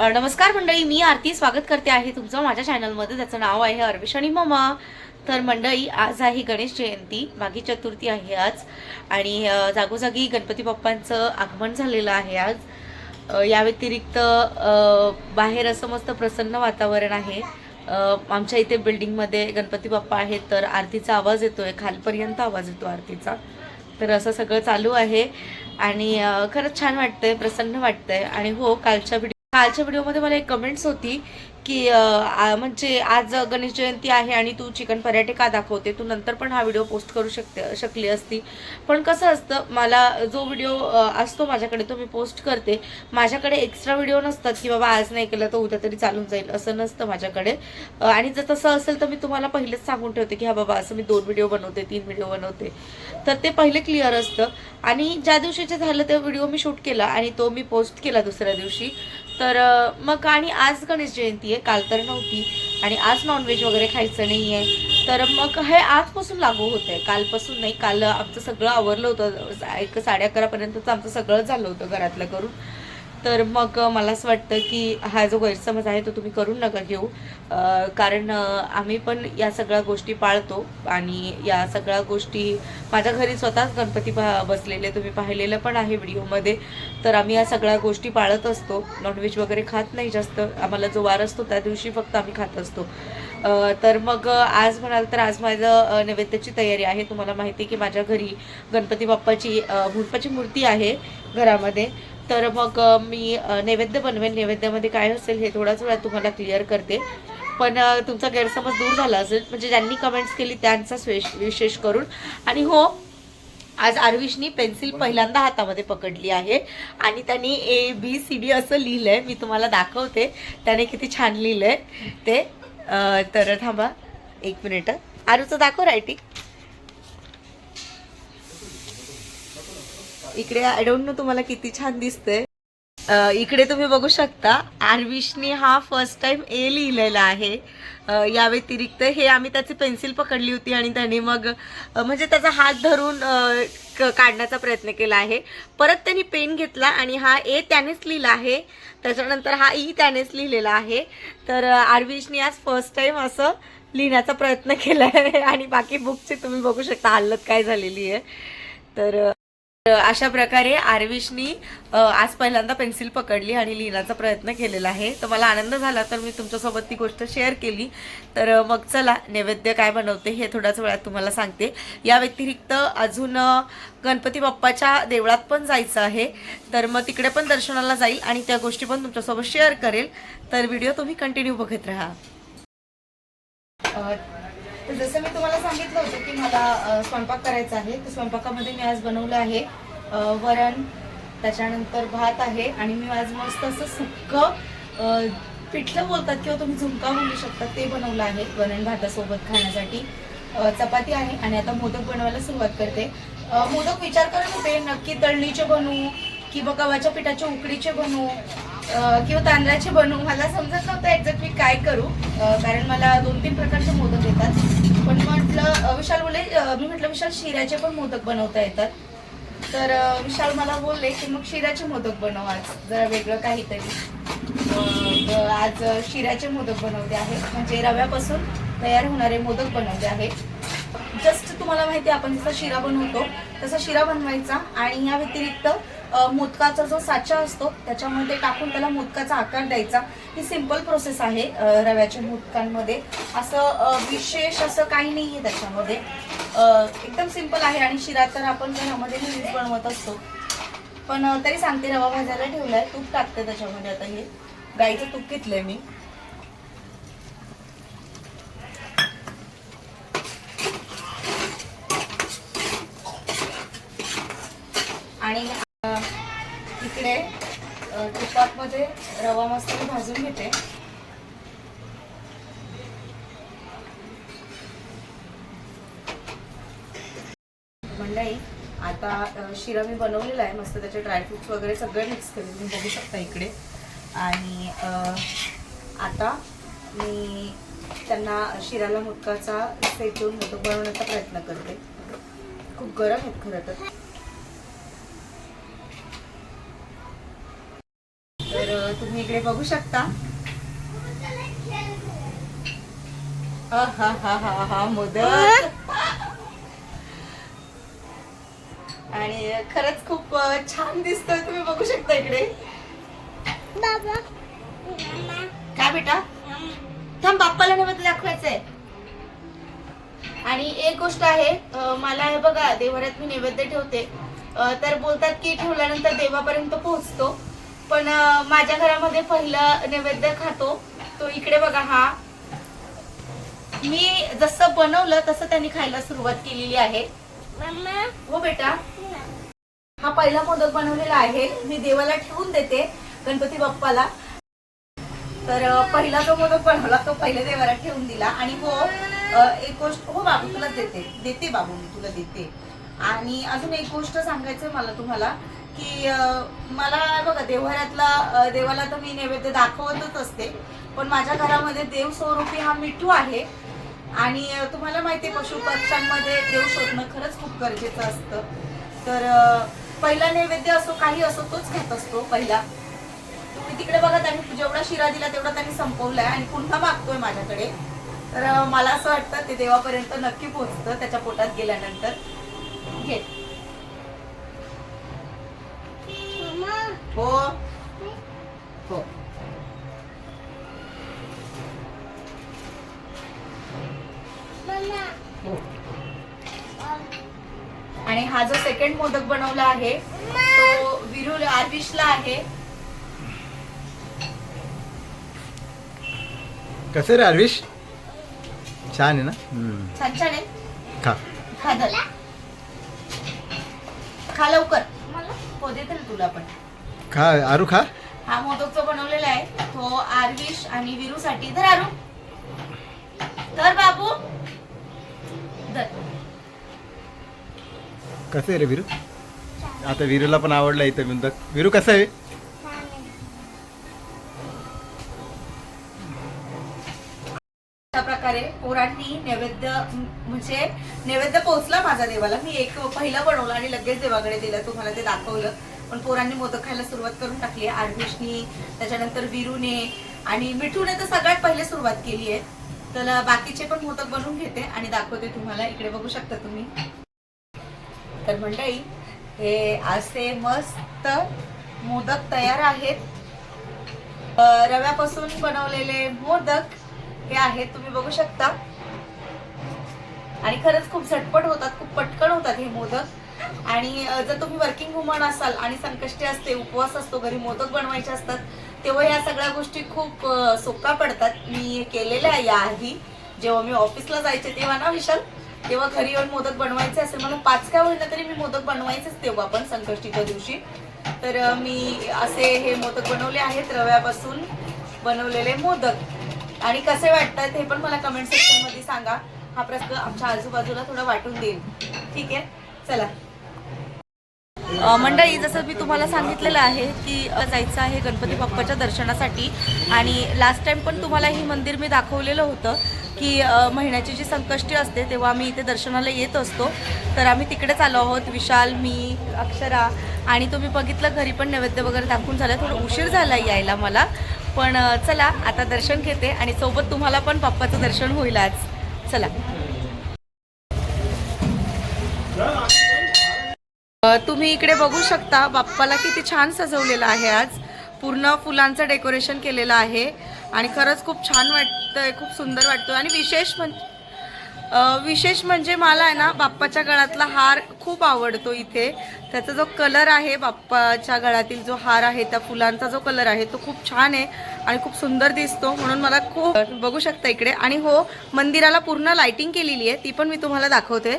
नमस्कार मंडळी मी आरती स्वागत करते आहे तुमचं माझ्या चॅनलमध्ये त्याचं नाव आहे अर्विश आणि ममा. तर मंडळी आज आहे गणेश जयंती मागी चतुर्थी आहे आज. आणि जागोजागी गणपती बाप्पांचं आगमन झालेलं आहे आज. या व्यतिरिक्त बाहेर असं मस्त प्रसन्न वातावरण आहे. आमच्या इथे बिल्डिंगमध्ये गणपती बाप्पा आहेत तर आरतीचा आवाज येतो आहे खालपर्यंत आवाज येतो आरतीचा. तर असं सगळं चालू आहे. आणि खरंच छान वाटतंय प्रसन्न वाटतंय. आणि हो कालच्या कालच्या व्हिडिओमध्ये मला एक कमेंट्स होती की म्हणजे आज गणेश जयंती आहे आणि तू चिकन पराठे का दाखवते? तू नंतर पण हा व्हिडिओ पोस्ट करू शकते शकली असती. पण कसं असतं मला जो व्हिडिओ असतो माझ्याकडे तो मी पोस्ट करते. माझ्याकडे एक्स्ट्रा व्हिडिओ नसतात की बाबा आज नाही केलं तर उद्या तरी चालून जाईल असं नसतं माझ्याकडे. आणि जर तसं असेल तर मी तुम्हाला पहिलेच सांगून ठेवते की हा बाबा असं मी दोन व्हिडिओ बनवते तीन व्हिडिओ बनवते. तर ते पहिले क्लिअर असतं. आणि ज्या दिवशीचे झालं ते व्हिडिओ मी शूट केला आणि तो मी पोस्ट केला दुसऱ्या दिवशी. तर मग आणि आज गणेश जयंती आहे काल तर नव्हती आणि आज नॉनव्हेज वगैरे खायचं नाही आहे तर मग हे आजपासून लागू होत आहे कालपासून नाही काल आमचं सगळं आवरलं होतं. एक साडे अकरापर्यंतच आमचं सगळं झालं होतं घरातलं करून. तर मग मला असं वाटतं की हा जो गैरसमज आहे तो तुम्ही करून नका घेऊ. कारण आम्ही पण या सगळ्या गोष्टी पाळतो आणि या सगळ्या गोष्टी माझ्या घरी स्वतःच गणपती पा बसलेले तुम्ही पाहिलेलं पण आहे व्हिडिओमध्ये. तर आम्ही या सगळ्या गोष्टी पाळत असतो. नॉनव्हेज वगैरे खात नाही जास्त. आम्हाला जो वार असतो त्या दिवशी फक्त आम्ही खात असतो. तर मग आज म्हणाल तर आज माझं नैवेद्याची तयारी आहे. तुम्हाला माहिती आहे की माझ्या घरी गणपती बाप्पाची अ, मूर्ती आहे घरामध्ये. तर मग मी नैवेद्य बनवेल नैवेद्यामध्ये काय असेल हे थोडाच वेळा तुम्हाला क्लिअर करते. पण तुमचा गैरसमज दूर झाला असेल म्हणजे ज्यांनी कमेंट्स केली त्यांचा विशेष करून. आणि हो आज आरविशनी पेन्सिल पहिल्यांदा हातामध्ये पकडली आहे. आणि त्यांनी ए बी सी डी असं लिहिलंय. मी तुम्हाला दाखवते. त्याने किती छान लिहिलंय ते. तर थांबा. एक मिनिट आरूचं दाखव रायटिंग इकडे आय डोंट नो तुम्हाला किती छान दिसतंय. इकडे तुम्ही बघू शकता आर्विशने हा फर्स्ट टाइम ए लिहिलेला आहे. या व्यतिरिक्त हे आम्ही त्याची पेन्सिल पकडली होती आणि त्याने मग म्हणजे त्याचा हात धरून काढण्याचा प्रयत्न केला आहे. परत त्यांनी पेन घेतला आणि हा ए त्यानेच लिहिला आहे. त्याच्यानंतर हा ई त्यानेच लिहिलेला आहे. तर आर्विशने आज फर्स्ट टाइम असं लिहिण्याचा प्रयत्न केला आहे आणि बाकी बुकची तुम्ही बघू शकता हालत काय झालेली आहे. तर अशा प्रकारे आरविशनी आज पहिल्यांदा पेन्सिल पकडली आणि लिहिण्याचा प्रयत्न केलेला आहे. तर मला आनंद झाला तर मी तुमच्यासोबत ती गोष्ट शेअर केली. तर मग चला नैवेद्य काय बनवते हे थोड्याच वेळात तुम्हाला सांगते. या व्यतिरिक्त अजून गणपती बाप्पाच्या देवळात पण जायचं आहे. तर मग तिकडे पण दर्शनाला जाईल आणि त्या गोष्टी पण तुमच्यासोबत शेअर करेल. तर व्हिडिओ तुम्ही कंटिन्यू बघत राहा. तर जसं मी तुम्हाला सांगितलं होतं की मला स्वयंपाक करायचा आहे तर स्वयंपाकामध्ये मी आज बनवलं आहे वरण त्याच्यानंतर भात आहे आणि मी आज मस्त असं सुक्कं पिठलं बोलतात किंवा तुम्ही झुणका बोलू शकता ते बनवलं आहे वरण भातासोबत खाण्यासाठी. चपाती आहे आणि आता मोदक बनवायला सुरुवात करते. मोदक विचार करत होते नक्की तळणीचे बनवू किंवा गव्हाच्या पिठाचे उकडीचे बनवू किंवा तांदळाचे बनवू मला समजत नव्हतं एक्झॅक्ट मी काय करू. कारण मला दोन तीन प्रकारचे मोदक येतात. पण म्हटलं विशाल बोले मी म्हटलं विशाल शिऱ्याचे पण मोदक बनवता येतात. तर विशाल मला बोलले की मग शिऱ्याचे मोदक बनव आज जरा वेगळं काहीतरी. आज शिऱ्याचे मोदक बनवते आहे म्हणजे रव्यापासून तयार होणारे मोदक बनवते आहे जस्ट तुम्हाला माहिती आहे आपण जसा शिरा बनवतो तसा शिरा बनवायचा. आणि या व्यतिरिक्त मोदकाचा जो साचा असतो त्याच्यामध्ये टाकून त्याला मोदकाचा आकार द्यायचा. ही सिंपल प्रोसेस आहे रव्याच्या मोदकांमध्ये. असं विशेष असं काही नाही आहे त्याच्यामध्ये एकदम सिंपल आहे आणि शिरा तर आपण घरामध्ये नेहमीच बनवत असतो. पण तरी सांगते रवा भाजायला ठेवला आहे तूप टाकते त्याच्यामध्ये आता हे. गाईचं तूप घेतलं आहे मी आणि अ, इकडे पाकमध्ये रवा मस्त भाजून घेते. मंडळी आता शिरा मी बनवलेला आहे. मस्त त्याचे ड्रायफ्रुट्स वगैरे सगळे मिक्स करून तुम्ही बघू शकता इकडे. आणि आता मी त्यांना शिराला मुटकाचा सेटून होतो बनवण्याचा प्रयत्न करते. खूप गरम आहेत खरं तर तर तुम्ही इकडे बघू शकता. हा हा हा हा मोदक आणि खरंच खूप छान दिसतोय. तुम्ही बघू शकता इकडे. काय बेटा? थांब बाप्पाला नैवेद्य दाखवायचंय. आणि एक गोष्ट आहे मला हे बघा देवाऱ्यात मी नैवेद्य ठेवते. तर बोलतात की ठेवल्यानंतर देवापर्यंत पोहोचतो. पण माझ्या घरामध्ये पहिला नैवेद्य खातो. तो इकडे बघा हा. मी जसं बनवलं तसं त्यांनी खायला सुरुवात केलेली आहे. हो बेटा. हा पहिला मोदक बनवलेला आहे. मी देवाला ठेवून देते गणपती बाप्पाला. तर पहिला जो मोदक बनवला तो पहिल्या देवाला ठेवून दिला. आणि हो एक गोष्ट हो बाबू तुला देते. देते बाबू मी तुला देते. आणि अजून एक गोष्ट सांगायचं मला तुम्हाला. की मला बघा देवघरातला देवाला तर मी नैवेद्य दाखवतच असते. पण माझ्या घरामध्ये देव स्वरूपी हा मिठू आहे. आणि तुम्हाला माहिती आहे पशुपक्ष्यांमध्ये देव शोधणं खरंच खूप गरजेचं असतं. तर पहिला नैवेद्य असो काही असो तोच घेत असतो पहिला. तुम्ही तिकडे बघा त्यांनी जेवढा शिरा दिला तेवढा त्यांनी संपवलाय आणि पुन्हा मागतोय माझ्याकडे. तर मला असं वाटतं ते देवापर्यंत नक्की पोहोचतं त्याच्या पोटात गेल्यानंतर. घे. हो. हो. हो. आणि हा जो सेकंड मोदक बनवला आहे तो विरुल आर्विशला आहे. कसं रे अरविश छान आहे ना? हम्म. छान छान आहे. खा. खा धर. खा लवकर. हो देते ना तुला पण. खा आरू खा. हा मोदक जो बनवलेला आहे. तो आरविश आणि विरू साठी धर आरू. धर बाबू. धर. कसं आहे रे विरू? आता विरूला पण आवडला इथं बिंदक. विरू कसं आहे? अशा प्रकारे पोरांनी नैवेद्य म्हणजे नैवेद्य पोहोचला माझा देवाला. मी एक पहिला बनवला आणि लगेच देवाकडे दिलं. तुम्हाला ते दाखवलं. पण पोरांनी मोदक खायला सुरुवात करून टाकली आहे. आरविशनी त्याच्यानंतर विरूने आणि मिठूने तर सगळ्यात पहिले सुरुवात केली आहे. तर बाकीचे पण मोदक बनवून घेते आणि दाखवते तुम्हाला. इकडे बघू शकता तुम्ही. तर मंडळी हे असे मस्त मोदक तयार आहेत. रव्यापासून बनवलेले मोदक हे आहेत. तुम्ही बघू शकता. आणि खरंच खूप झटपट होतात खूप पटकन होतात हे मोदक. आणि जर तुम्ही वर्किंग वुमन असाल आणि संकष्टी असते उपवास असतो घरी मोदक बनवायचे असतात तेव्हा या सगळ्या गोष्टी खूप सोप्या पडतात. मी केलेल्या या आधी. जेव्हा मी ऑफिसला जायचे तेव्हा ना विशाल? तेव्हा घरी येऊन मोदक बनवायचे असेल. मला पाच काय होईना तरी मी मोदक बनवायचेच तेव्हा पण संकष्टीच्या दिवशी. तर मी असे हे मोदक बनवले आहेत. रव्यापासून बनवलेले मोदक. आणि कसे वाटतात हे पण मला कमेंट सेक्शनमध्ये सांगा. हा प्रश्न आमच्या आजूबाजूला थोडा वाटून देईल. ठीक आहे? चला. मंडळी जसं मी तुम्हाला सांगितलेलं आहे की जायचं आहे गणपती बाप्पाच्या दर्शनासाठी. आणि लास्ट टाइम पण तुम्हाला ही मंदिर मी दाखवलेलं होतं की महिन्याची जी संकष्टी असते तेव्हा आम्ही इथे दर्शनाला येत असतो. तर आम्ही तिकडेच आलो आहोत विशाल मी अक्षरा आणि तुम्ही बघितलं घरी पण नैवेद्य वगैरे दाखवून झालं. थोडं उशीर झाला यायला मला. पण चला आता दर्शन घेते आणि सोबत तुम्हाला पण बाप्पाचं दर्शन होईल आज. चला. तुम्ही इकडे बघू शकता बाप्पाला किती छान सजवलेलं आहे आज. पूर्ण फुलांचं डेकोरेशन केलेलं आहे. आणि खरंच खूप छान वाटतंय खूप सुंदर वाटतोय. आणि विशेष म्हणजे विशेष म्हणजे मला आहे ना बाप्पाच्या गळ्यातला हार खूप आवडतो इथे. त्याचा जो कलर आहे बाप्पाच्या गळ्यातील जो हार आहे त्या फुलांचा जो कलर आहे तो खूप छान आहे आणि खूप सुंदर दिसतो. म्हणून मला खूप बघू शकता इकडे. आणि हो मंदिराला पूर्ण लाइटिंग केलेली आहे ती पण मी तुम्हाला दाखवते.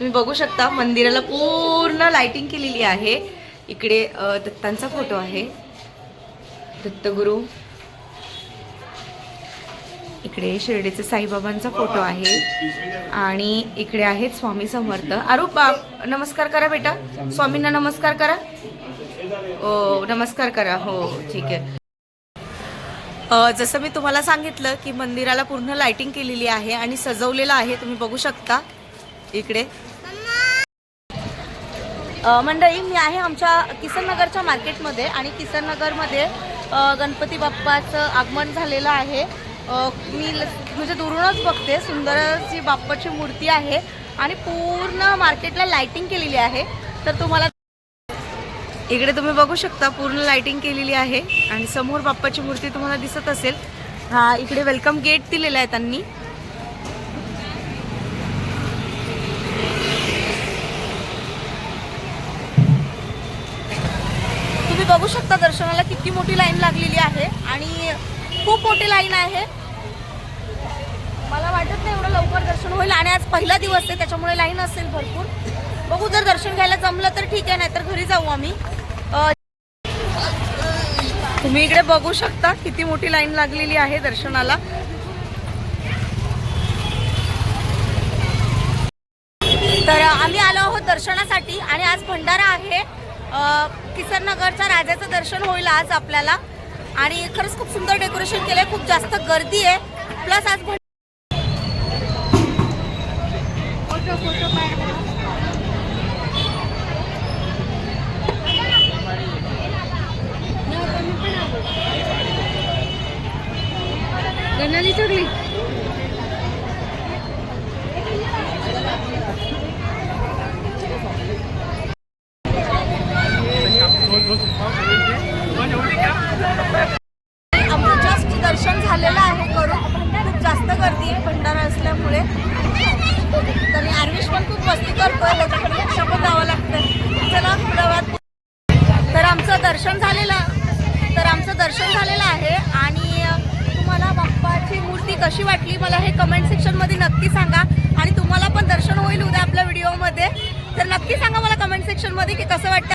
तुम्ही बघू शकता मंदिराला पूर्ण लाइटिंग केलेली आहे. इकडे दत्तांचा फोटो आहे. दत्तगुरु. इकडे शिर्डीचे साईबाबांचा फोटो आहे. आणि इकडे आहेत स्वामी समर्थ. आरोप बाप नमस्कार करा बेटा. स्वामींना नमस्कार करा. ओ नमस्कार करा. हो ठीक आहे. जसं मी तुम्हाला सांगितलं की मंदिराला पूर्ण लाइटिंग केलेली आहे आणि सजवलेलं आहे तुम्ही बघू शकता. इकडे. मंडळी मी आहे आमच्या किसननगरच्या मार्केटमध्ये आणि किसननगरमध्ये नगरमध्ये गणपती बाप्पाचं आगमन झालेलं आहे. मी ल- म्हणजे दुरूनच बघते. सुंदर अशी बाप्पाची मूर्ती आहे आणि पूर्ण मार्केटला लाइटिंग केलेली आहे. तर तुम्हाला इकडे तुम्ही बघू शकता पूर्ण लाइटिंग केलेली आहे. आणि समोर बाप्पाची मूर्ती तुम्हाला दिसत असेल. हा इकडे वेलकम गेट दिलेला आहे त्यांनी. बघू शकता दर्शनाला किती मोठी लाईन लागलेली आहे आणि खूप मोठी लाईन आहे. मला वाटत नाही एवढं लवकर दर्शन होईल आणि आज पहिला दिवस आहे त्याच्यामुळे लाईन असेल भरपूर. बघू जर दर्शन घ्यायला जमलं तर ठीक आहे नाहीतर घरी जाऊ आम्ही. तुम्ही इकडे बघू शकता किती मोठी लाईन लागलेली आहे दर्शनाला. तर आम्ही आलो आहोत दर्शनासाठी आणि आज भंडारा आहे. किसननगरच्या राजाचं दर्शन होईल आज आपल्याला. आणि खरंच खूप सुंदर डेकोरेशन केलंय खूप जास्त गर्दी आहे. प्लस आज भं- गणाली चढली आमचं जस्ट दर्शन झालेलं आहे करून खूप जास्त गर्दी आहे भंडारा असल्यामुळे आणि आर्विश पण खूप मस्ती करतोय त्याच्याकडे लक्ष पण द्यावं लागतं चला प्रवास. तर आमचं दर्शन झालेलं तर आमचं दर्शन झालेलं आहे आणि तुम्हाला बाप्पाची मूर्ती कशी वाटली मला हे कमेंट सेक्शनमध्ये नक्की सांगा. आणि तुम्हाला पण दर्शन होईल उद्या आपल्या व्हिडिओमध्ये तर नक्की सांगा मला कमेंट सेक्शनमध्ये की कसं वाटतं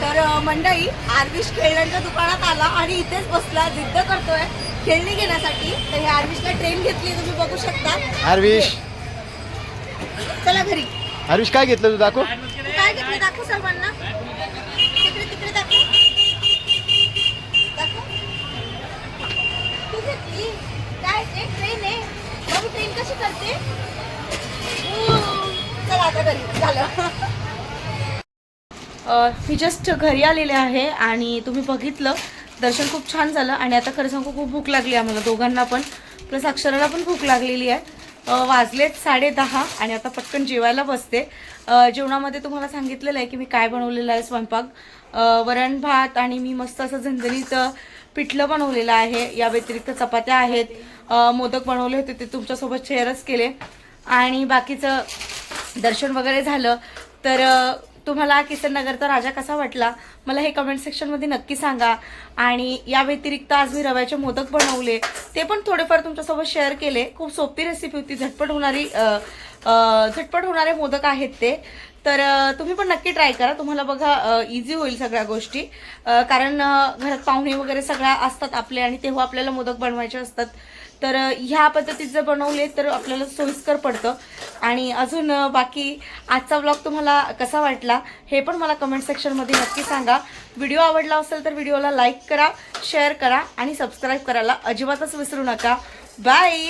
तर मंडई आर्विश खेळण्यांच्या दुकानात आला आणि इथेच बसला जिद्द करतोय. खेळणी घेण्यासाठी. तर हे आर्विशला ट्रेन घेतली तुम्ही बघू शकता. आरविश चला घरी. आरविश काय घेतलं तू? दाखव. तू काय घेतलं? दाखव सर्वांना. तिकडे तिकडे दाखव. दाखव. तू घेतली. काय? एक ट्रेन आहे. बघू ट्रेन कशी करते? ऊ, चला आता घरी. झालं. अ, मी जस्ट घरी आलेले आहे आणि तुम्ही बघितलं. दर्शन खूप छान झालं आणि आता खरं सांगू खूप भूक लागली आम्हाला दोघांना पण. प्लस अक्षराला पण भूक लागलेली आहे. वाजलेत साडे दहा आणि आता पटकन जेवायला बसते. जेवणामध्ये तुम्हाला सांगितलेलं आहे की मी काय बनवलेलं आहे स्वयंपाक. वरण भात आणि मी मस्त असं झणझणीत पिठलं बनवलेलं आहे. या व्यतिरिक्त चपात्या आहेत. मोदक बनवले होते ते तुमच्यासोबत शेअरच केले. आणि बाकीचं दर्शन वगैरे झालं. तर तुम्हाला किसननगरचा राजा कसा वाटला? मला हे कमेंट सेक्शनमध्ये नक्की सांगा. आणि या व्यतिरिक्त आज मी रव्याचे मोदक बनवले. ते पण थोडेफार तुमच्यासोबत शेअर केले. खूप सोपी रेसिपी होती. झटपट होणारी झटपट होणारे मोदक आहेत ते. तर तुम्ही पण नक्की ट्राय करा. तुम्हाला बघा इझी होईल सगळ्या गोष्टी. कारण घरात पाहुणे वगैरे सगळ्या असतात आपले आणि तेव्हा आपल्याला मोदक बनवायचे असतात. तर ह्या पद्धतीचं जर बनवले तर आपल्याला सोयीस्कर पडतं. आणि अजून बाकी आजचा ब्लॉग तुम्हाला कसा वाटला हे पण मला कमेंट सेक्शनमध्ये नक्की सांगा. व्हिडिओ आवडला असेल तर व्हिडिओला लाईक करा शेअर करा आणि सबस्क्राईब करायला अजिबातच विसरू नका. बाय